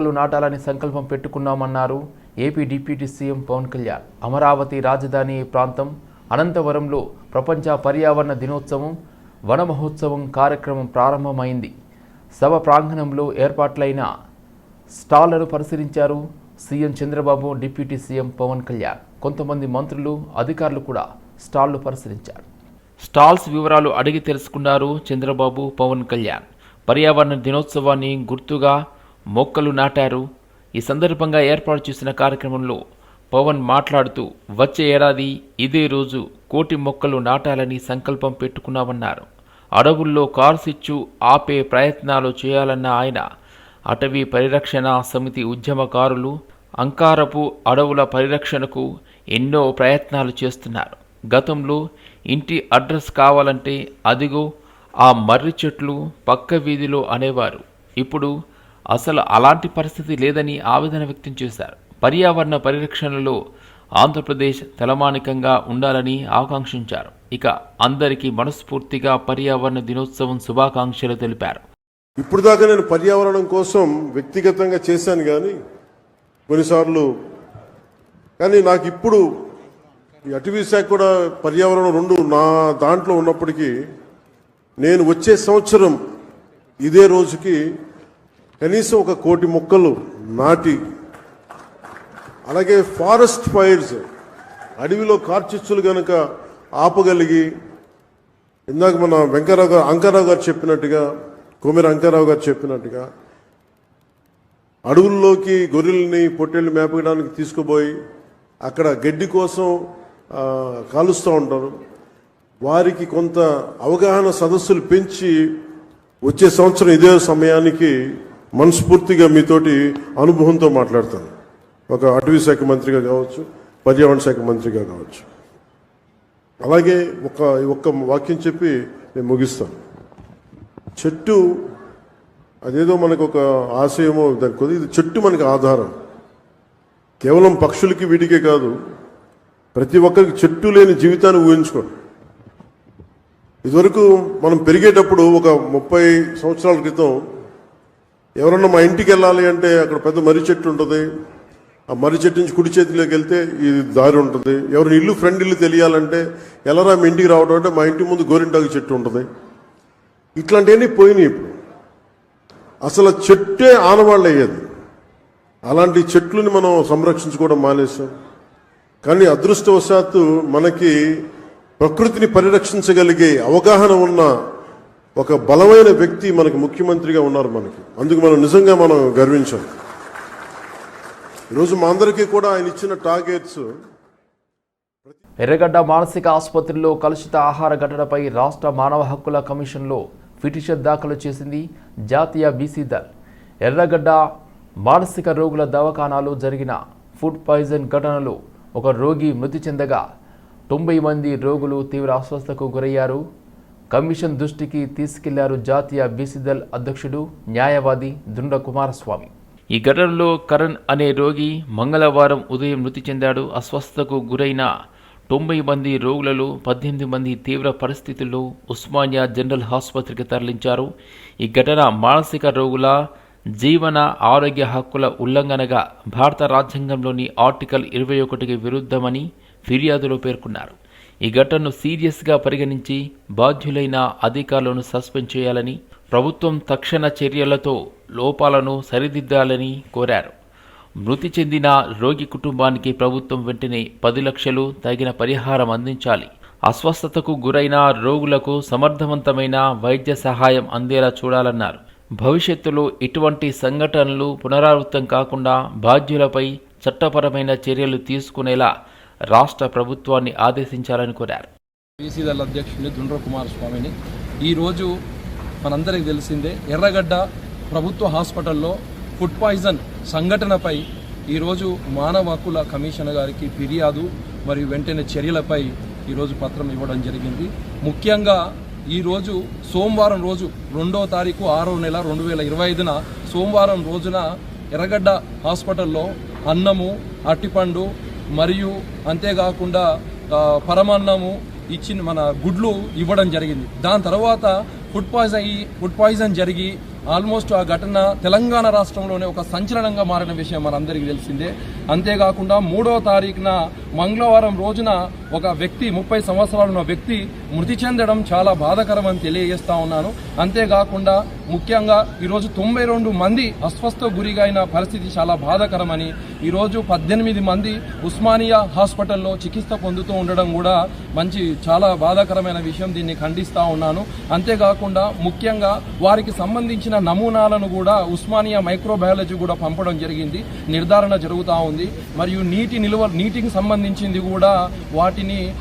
మొక్కలు నాటాలని సంకల్పం పెట్టుకున్నామన్నారు. AP deputy CM Pawan Kalyan. Amaravati రాజధాని ప్రాంతం అనంతవరంలో ప్రపంచ పర్యావరణ దినోత్సవం వన మహోత్సవం కార్యక్రమం ప్రారంభమైంది. సభ ప్రాంగణంలో ఏర్పాట్లైన స్టాళ్ళను పరిశీలించారు CM Chandrababu deputy CM Pawan Kalyan. కొంతమంది మంత్రులు అధికారులు కూడా స్టాళ్ళు పరిశీలించారు. స్టాల్స్ వివరాలు అడిగి తెలుసుకున్నారు చంద్రబాబు పవన్ కళ్యాణ్. పర్యావరణ దినోత్సవాన్ని గుర్తుగా మొక్కలు నాటారు. ఈ సందర్భంగా ఏర్పాటు చేసిన కార్యక్రమంలో పవన్ మాట్లాడుతూ వచ్చే ఏడాది ఇదే రోజు కోటి మొక్కలు నాటాలని సంకల్పం పెట్టుకున్నామన్నారు. అడవుల్లో కార్సిచ్చు ఆపే ప్రయత్నాలు చేయాలన్న ఆయన అటవీ పరిరక్షణ సమితి ఉద్యమకారులు అంకారపు అడవుల పరిరక్షణకు ఎన్నో ప్రయత్నాలు చేస్తున్నారు. గతంలో ఇంటి అడ్రస్ కావాలంటే అదిగో ఆ మర్రి చెట్లు పక్క వీధిలో అనేవారు. ఇప్పుడు అసలు అలాంటి పరిస్థితి లేదని ఆవేదన వ్యక్తం చేశారు. పర్యావరణ పరిరక్షణలో ఆంధ్రప్రదేశ్ తలమానికంగా ఉండాలని ఆకాంక్షించారు. ఇక అందరికీ మనస్ఫూర్తిగా పర్యావరణ దినోత్సవం శుభాకాంక్షలు తెలిపారు. ఇప్పుడు దాకా నేను పర్యావరణం కోసం వ్యక్తిగతంగా చేశాను కానీ కొన్నిసార్లు కానీ నాకు ఇప్పుడు ఈ అటవీ శాఖ కూడా పర్యావరణం రెండు నా దాంట్లో ఉన్నప్పటికీ నేను వచ్చే సంవత్సరం ఇదే రోజుకి కనీసం ఒక కోటి మొక్కలు నాటి అలాగే ఫారెస్ట్ ఫైర్స్ అడవిలో కార్చిచ్చులు కనుక ఆపగలిగి ఇందాక మన వెంకరావు గారు అంకారావు గారు చెప్పినట్టుగా కొమిర అంకారావు గారు చెప్పినట్టుగా అడవుల్లోకి గొర్రెల్ని పొట్టెళ్ళు మేపడానికి తీసుకుపోయి అక్కడ గడ్డి కోసం కాలుస్తూ ఉంటారు. వారికి కొంత అవగాహన సదస్సులు పెంచి వచ్చే సంవత్సరం ఇదే సమయానికి మనస్ఫూర్తిగా మీతోటి అనుభవంతో మాట్లాడతాను. ఒక అటవీ శాఖ మంత్రిగా కావచ్చు పర్యావరణ శాఖ మంత్రిగా కావచ్చు. అలాగే ఒక ఒక్క వాక్యం చెప్పి నేను ముగిస్తాను. చెట్టు అదేదో మనకు ఒక ఆశయమో దాని కొద్ది ఇది చెట్టు మనకి ఆధారం. కేవలం పక్షులకి వీటికే కాదు ప్రతి ఒక్కరికి చెట్టు లేని జీవితాన్ని ఊహించుకోండి. ఇదివరకు మనం పెరిగేటప్పుడు ఒక ముప్పై సంవత్సరాల క్రితం ఎవరన్నా మా ఇంటికి వెళ్ళాలి అంటే అక్కడ పెద్ద మర్రి చెట్టు ఉంటుంది. ఆ మర్రి చెట్టు నుంచి కుడి చేతిలోకి వెళ్తే ఈ దారి ఉంటుంది. ఎవరి ఇల్లు ఫ్రెండ్ ఇల్లు తెలియాలంటే ఎలారా మీ ఇంటికి రావడం అంటే మా ఇంటి ముందు గోరింటాకు చెట్టు ఉంటుంది. ఇట్లాంటివన్నీ పోయినాయి ఇప్పుడు. అసలు చెట్టే ఆనవాళ్ళు అయ్యేది అలాంటి చెట్లని మనం సంరక్షించుకోవడం మానేసాం కానీ అదృష్టవశాత్తు మనకి ప్రకృతిని పరిరక్షించగలిగే అవగాహన ఉన్న ఒక బలమైన వ్యక్తి మనకి ముఖ్యమంత్రిగా ఉన్నారు మనకి. అందుకు మనం నిజంగా మనం గర్వించాం. ఈరోజు మా అందరికీ కూడా ఆయన ఇచ్చిన టార్గెట్స్ ఎర్రగడ్డ మానసిక ఆసుపత్రిలో కలుషిత ఆహార ఘటనపై రాష్ట్ర మానవ హక్కుల కమిషన్లో పిటిషన్ దాఖలు చేసింది జాతీయ బీసీ దళ్. ఎర్రగడ్డ మానసిక రోగుల దవాఖానాలో జరిగిన ఫుడ్ పాయిజన్ ఘటనలో ఒక రోగి మృతి చెందగా తొంభై మంది రోగులు తీవ్ర అస్వస్థకు గురయ్యారు. కమిషన్ దృష్టికి తీసుకెళ్ళారు జాతీయ బీసీ దళ్ అధ్యక్షుడు న్యాయవాది దుండ కుమారస్వామి ఈ ఘటనలో కరణ్ అనే రోగి మంగళవారం ఉదయం మృతి చెందాడు. అస్వస్థతకు గురైన తొంభై మంది రోగులలో పద్దెనిమిది మంది తీవ్ర పరిస్థితుల్లో ఉస్మానియా జనరల్ ఆసుపత్రికి తరలించారు. ఈ ఘటన మానసిక రోగుల జీవన ఆరోగ్య హక్కుల ఉల్లంఘనగా భారత రాజ్యాంగంలోని ఆర్టికల్ ఇరవై ఒకటికి విరుద్ధమని ఫిర్యాదులో పేర్కొన్నారు. ఈ ఘటనను సీరియస్గా పరిగణించి బాధ్యులైన అధికారులను సస్పెండ్ చేయాలని ప్రభుత్వం తక్షణ చర్యలతో లోపాలను సరిదిద్దాలని కోరారు. మృతి చెందిన రోగి కుటుంబానికి ప్రభుత్వం వెంటనే పది లక్షలు తగిన పరిహారం అందించాలి. అస్వస్థతకు గురైన రోగులకు సమర్థవంతమైన వైద్య సహాయం అందేలా చూడాలన్నారు. భవిష్యత్తులో ఇటువంటి సంఘటనలు పునరావృతం కాకుండా బాధ్యులపై చట్టపరమైన చర్యలు తీసుకునేలా రాష్ట్ర ప్రభుత్వాన్ని ఆదేశించాలని కోరారు. బీసీదళ అధ్యక్షుడిని దుండ్ర కుమారస్వామిని ఈరోజు మనందరికీ తెలిసిందే ఎర్రగడ్డ ప్రభుత్వ హాస్పిటల్లో ఫుడ్ పాయిజన్ సంఘటనపై ఈరోజు మానవ హక్కుల కమిషన్ గారికి ఫిర్యాదు మరియు వెంటనే చర్యలపై ఈరోజు పత్రం ఇవ్వడం జరిగింది. ముఖ్యంగా ఈరోజు సోమవారం రోజు రెండో తారీఖు ఆరో నెల రెండు వేల ఇరవై ఐదున సోమవారం రోజున ఎర్రగడ్డ హాస్పిటల్లో అన్నము అట్టిపండు మరియు అంతేకాకుండా పరమాన్నము ఇచ్చిన మన గుడ్లు ఇవ్వడం జరిగింది. దాని తర్వాత ఫుడ్ పాయిజన్ ఈ ఫుడ్ పాయిజన్ జరిగి ఆల్మోస్ట్ ఆ ఘటన తెలంగాణ రాష్ట్రంలోనే ఒక సంచలనంగా మారిన విషయం మనందరికీ తెలిసిందే. అంతేకాకుండా మూడవ తారీఖున మంగళవారం రోజున ఒక వ్యక్తి ముప్పై సంవత్సరాలు ఉన్న వ్యక్తి మృతి చెందడం చాలా బాధాకరమని తెలియజేస్తా ఉన్నాను. అంతేకాకుండా ముఖ్యంగా ఈరోజు తొంభై రెండు మంది అస్వస్థ గురిగా అయిన పరిస్థితి చాలా బాధాకరమని ఈరోజు పద్దెనిమిది మంది ఉస్మానియా హాస్పిటల్లో చికిత్స పొందుతూ ఉండడం కూడా మంచి చాలా బాధాకరమైన విషయం దీన్ని ఖండిస్తూ ఉన్నాను. అంతేకాకుండా ముఖ్యంగా వారికి సంబంధించిన నమూనాలను కూడా ఉస్మానియా మైక్రోబయాలజీ కూడా పంపడం జరిగింది. నిర్ధారణ జరుగుతూ ఉంది. మరియు నీటి నిల్వ నీటికి సంబంధించింది కూడా వాటిని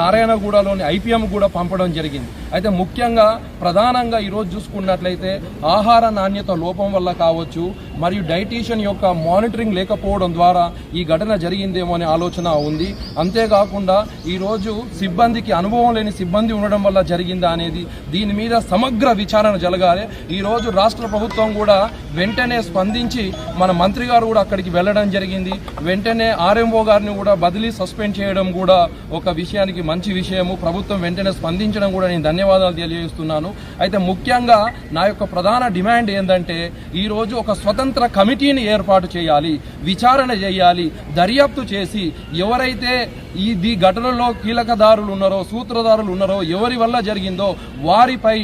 నారాయణగూడలోని ఐపీఎం కూడా పంపడం జరిగింది. అయితే ముఖ్యంగా ప్రధానంగా ఈరోజు చూసుకున్నట్లయితే ఆహార నాణ్యత లోపం వల్ల కావచ్చు మరియు డైటీషియన్ యొక్క మానిటరింగ్ లేకపోవడం ద్వారా ఈ ఘటన జరిగిందేమో అనే ఆలోచన ఉంది. అంతేకాకుండా ఈరోజు సిబ్బందికి అనుభవం లేని సిబ్బంది ఉండడం వల్ల జరిగిందా అనేది దీని మీద సమగ్ర విచారణ జరగాలి. ఈరోజు రాష్ట్ర ప్రభుత్వం కూడా వెంటనే స్పందించి మన మంత్రి గారు కూడా అక్కడికి వెళ్ళడం జరిగింది. వెంటనే ఆర్ఎంఓ గారిని కూడా బదిలీ సస్పెండ్ చేయడం కూడా ఒక విషయానికి మంచి విషయము. ప్రభుత్వం వెంటనే స్పందించడం కూడా నేను ధన్యవాదాలు తెలియజేస్తున్నాను. అయితే ముఖ్యంగా నా యొక్క ప్రధాన డిమాండ్ ఏంటంటే ఈరోజు ఒక స్వతంత్ర కమిటీని ఏర్పాటు చేయాలి విచారణ చేయాలి దర్యాప్తు చేసి ఎవరైతే ఈ ఘటనలో కీలకదారులు ఉన్నారో సూత్రధారులు ఉన్నారో ఎవరి వల్ల జరిగిందో వారిపై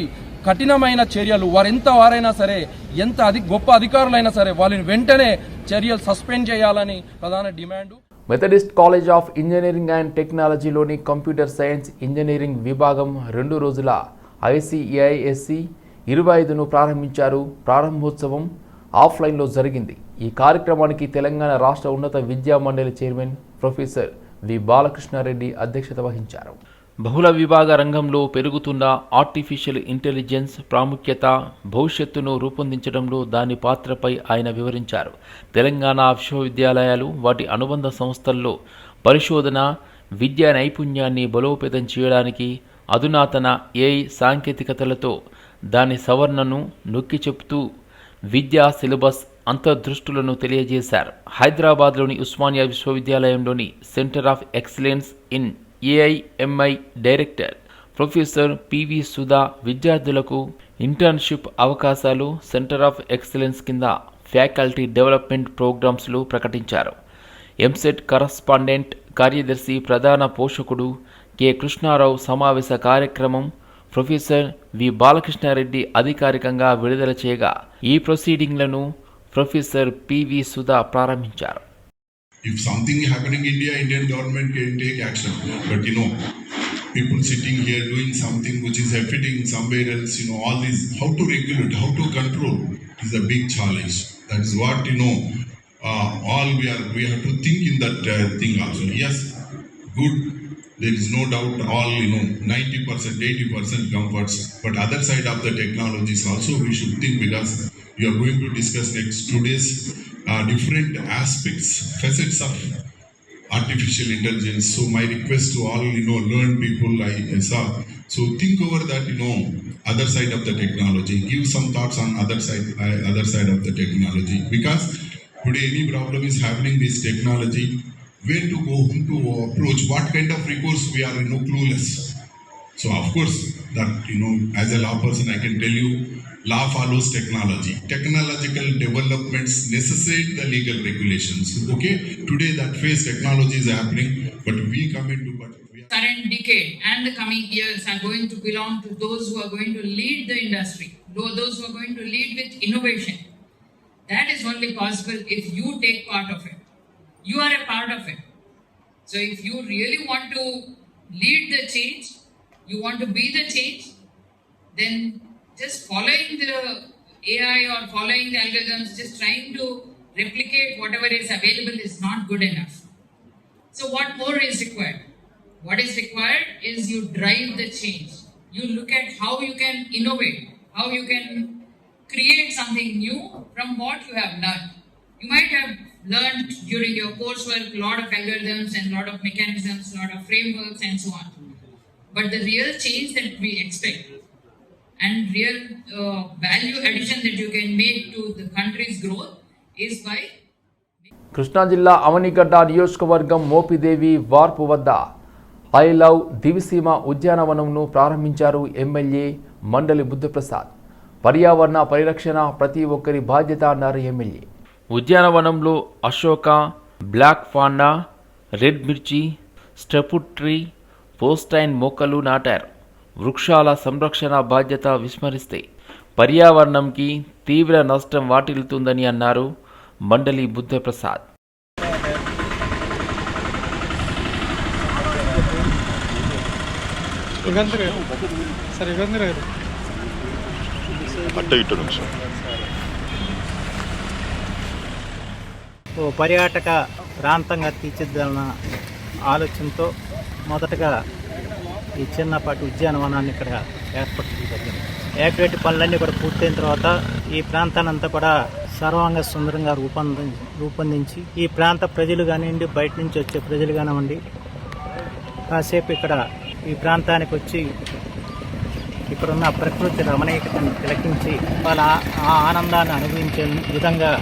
కఠినమైన చర్యలు వారెంత వారైనా సరే ఎంత అధి గొప్ప అధికారులైనా సరే వాళ్ళని వెంటనే చర్యలు సస్పెండ్ చేయాలని ప్రధాన demand. Methodist college of engineering and టెక్నాలజీలోని computer science engineering విభాగం రెండు రోజుల ఐసీఏఐఎస్సి ఇరవై ఐదును ప్రారంభించారు. ప్రారంభోత్సవం ఆఫ్లైన్లో జరిగింది. ఈ కార్యక్రమానికి తెలంగాణ రాష్ట్ర ఉన్నత విద్యా మండలి చైర్మన్ ప్రొఫెసర్ వి బాలకృష్ణారెడ్డి అధ్యక్షత వహించారు. బహుళ విభాగ రంగంలో పెరుగుతున్న ఆర్టిఫిషియల్ ఇంటెలిజెన్స్ ప్రాముఖ్యత భవిష్యత్తును రూపొందించడంలో దాని పాత్రపై ఆయన వివరించారు. తెలంగాణ విశ్వవిద్యాలయాలు వాటి అనుబంధ సంస్థల్లో పరిశోధన విద్యా నైపుణ్యాన్ని బలోపేతం చేయడానికి అధునాతన ఏఐ సాంకేతికతలతో దాని సవరణను నొక్కి చెబుతూ విద్యా సిలబస్ అంతర్దృష్టులను తెలియజేశారు. హైదరాబాద్లోని Osmania విశ్వవిద్యాలయంలోని center of excellence in AIMI director professor PV Sudha విద్యార్థులకు ఇంటర్న్షిప్ అవకాశాలు సెంటర్ ఆఫ్ ఎక్సలెన్స్ కింద ఫ్యాకల్టీ డెవలప్మెంట్ ప్రోగ్రామ్స్లు ప్రకటించారు. ఎంసెట్ కరస్పాండెంట్ కార్యదర్శి ప్రధాన పోషకుడు కె కృష్ణారావు సమావేశ కార్యక్రమం ప్రొఫెసర్ వి బాలకృష్ణారెడ్డి అధికారికంగా విడుదల చేయగా ఈ ప్రొసీడింగ్లను ప్రొఫెసర్ పివి సుధా ప్రారంభించారు. If something is happening in India, Indian government can take action. But you know, people sitting here doing something which is affecting somewhere else, you know, all this, how to regulate, how to control is a big challenge. That is what, you know, uh, all we are, we have to think in that uh, thing also. Yes, good, there is no doubt all, you know, 90%, 80% comforts. But other side of the technologies also we should think because we are going to discuss next two days uh, different aspects, facets of artificial intelligence. So my request to all, you know, learned people I, saw. So think over that, you know, other side of the technology. Give some thoughts on other side, uh, other side of the technology. Because today any problem is happening this technology, where to go, whom to approach, what kind of recourse we are, you know, clueless. So of course that you know as a law person I can tell you law follows technology. Technological developments necessitate the legal regulations. Okay, today that phase technology is happening, but we come into but current decade and the coming years are going to belong to those who are going to lead the industry, those who are going to lead with innovation. That is only possible if you take part of it. You are a part of it. So if you really want to lead the change, you want to be the change, then just following the AI or following the algorithms, just trying to replicate whatever is available is not good enough. So, what more is required? What is required is you drive the change. You look at how you can innovate, how you can create something new from what you have learned. You might have learned during your coursework a lot of algorithms and a lot of mechanisms, a lot of frameworks, and so on. But the real change that we expect and real uh, value addition that you can make to the country's growth is by Krishna జిల్లా అవనిగడ్డ నియోజకవర్గం మోపిదేవి వార్పు వద్ద I love Diviseema ఉద్యానవనంను ప్రారంభించారు MLA మండలి బుద్ధప్రసాద్. పర్యావరణ పరిరక్షణ ప్రతి ఒక్కరి బాధ్యత అన్నారు ఎమ్మెల్యే. ఉద్యానవనంలో అశోక బ్లాక్ ఫాండా రెడ్ మిర్చి స్టెపుట్రీ పోస్టైన్ మొక్కలు నాటారు. వృక్షాల సంరక్షణ బాధ్యత విస్మరిస్తే పర్యావరణంకి తీవ్ర నష్టం వాటిల్లుతుందని అన్నారు మండలి బుద్ధప్రసాద్. ఓ పర్యాటక ప్రాంతంగా తీర్చిదిద్దన్న ఆలోచనతో మొదటగా ఈ చిన్నపాటి ఉద్యానవనాన్ని ఇక్కడ ఏర్పాటు చేయడం ఏకరేటి పనులన్నీ కూడా పూర్తయిన తర్వాత ఈ ప్రాంతాన్ని అంతా కూడా సర్వాంగ సుందరంగా రూపొంది రూపొందించి ఈ ప్రాంత ప్రజలు కానివ్వండి బయట నుంచి వచ్చే ప్రజలు కానివ్వండి కాసేపు ఇక్కడ ఈ ప్రాంతానికి వచ్చి ఇక్కడున్న ప్రకృతి రమణీయతను తిలకించి వాళ్ళ ఆ- ఆ ఆనందాన్ని అనుభవించే విధంగా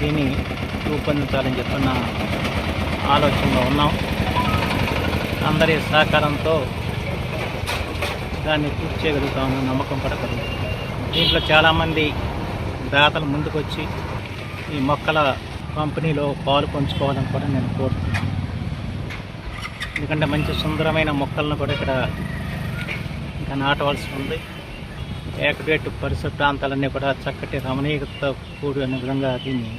దీన్ని రూపొందించాలని చెప్పిన ఆలోచనలో ఉన్నాం. అందరి సహకారంతో దాన్ని పూర్తి చేయగలుగుతామని నమ్మకం కూడా దీంట్లో చాలామంది దాతలు ముందుకొచ్చి ఈ మొక్కల పంపిణీలో పాలు పంచుకోవాలని కూడా నేను కోరుతున్నాను. ఎందుకంటే మంచి సుందరమైన మొక్కలను కూడా ఇక్కడ ఇంకా నాటవలసి ఉంది. ఏకడేటు పరిసర ప్రాంతాలన్నీ కూడా చక్కటి రమణీయతతో కూడిన విధంగా దీన్ని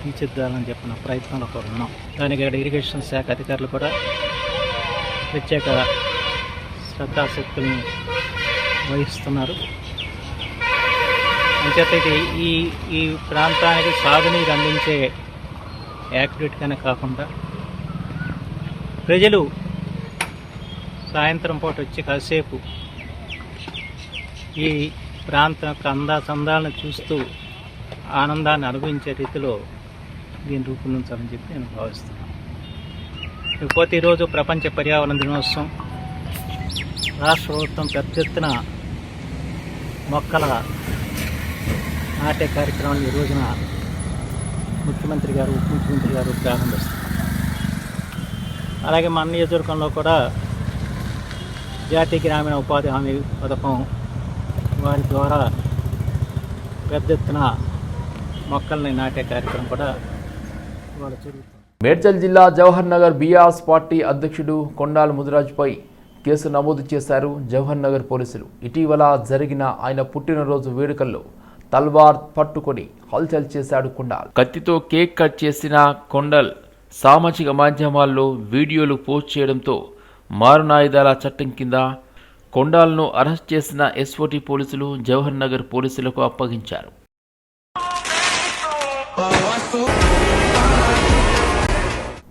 తీర్చిద్దాలని చెప్పిన ప్రయత్నంలో కూడా ఉన్నాం. దానికి ఇక్కడ ఇరిగేషన్ శాఖ అధికారులు కూడా ప్రత్యేక శ్రద్ధాశక్తుల్ని వహిస్తున్నారు. అంచేతైతే ఈ ఈ ప్రాంతానికి సాగునీరు అందించే యాక్టివిటీగానే కాకుండా ప్రజలు సాయంత్రం పూట వచ్చి కాసేపు ఈ ప్రాంతం యొక్క అందా చందాలను చూస్తూ ఆనందాన్ని అనుభవించే రీతిలో దీన్ని రూపొందించాలని చెప్పి నేను భావిస్తున్నాను. ఇకపోతే ఈరోజు ప్రపంచ పర్యావరణ దినోత్సవం. రాష్ట్ర ప్రభుత్వం పెద్ద ఎత్తున మొక్కల నాటే కార్యక్రమాన్ని ఈ రోజున ముఖ్యమంత్రి గారు ఉప ముఖ్యమంత్రి గారు ప్రారంభిస్తారు అలాగే మన నియోజకవర్గంలో కూడా జాతీయ గ్రామీణ ఉపాధి హామీ పథకం వారి ద్వారా పెద్ద ఎత్తున మొక్కల్ని నాటే కార్యక్రమం కూడా ఇవాళ జరుగుతుంది. మేడ్చల్ జిల్లా జవహర్ నగర్ బీఆర్ఎస్ పార్టీ అధ్యక్షుడు కొండాల ముదిరాజుపై కేసు నమోదు చేశారు జవహర్ నగర్ పోలీసులు. ఇటీవల జరిగిన ఆయన పుట్టినరోజు వేడుకల్లో తల్వార్ పట్టుకొని హల్చల్ చేశాడు కొండాల్. కత్తితో కేక్ కట్ చేసిన కొండల్ సామాజిక మాధ్యమాల్లో వీడియోలు పోస్ట్ చేయడంతో మారునాయుధాల చట్టం కింద కొండాల్ను అరెస్ట్ చేసిన ఎస్ఓటి పోలీసులు జవహర్ నగర్ పోలీసులకు అప్పగించారు.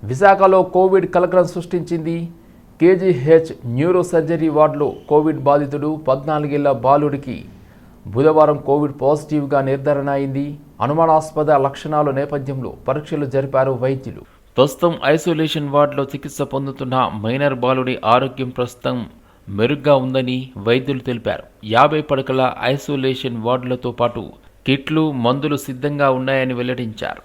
విశాఖలో కోవిడ్ కలకలం సృష్టించింది. కేజీహెచ్ న్యూరో సర్జరీ వార్డులో కోవిడ్ బాధితుడు పద్నాలుగేళ్ళ బాలుడికి బుధవారం కోవిడ్ పాజిటివ్గా నిర్ధారణ అయింది. అనుమానాస్పద లక్షణాల నేపథ్యంలో పరీక్షలు జరిపారు వైద్యులు. ప్రస్తుతం ఐసోలేషన్ వార్డులో చికిత్స పొందుతున్న మైనర్ బాలుడి ఆరోగ్యం ప్రస్తుతం మెరుగ్గా ఉందని వైద్యులు తెలిపారు. యాభై పడకల ఐసోలేషన్ వార్డులతో పాటు కిట్లు మందులు సిద్ధంగా ఉన్నాయని వెల్లడించారు.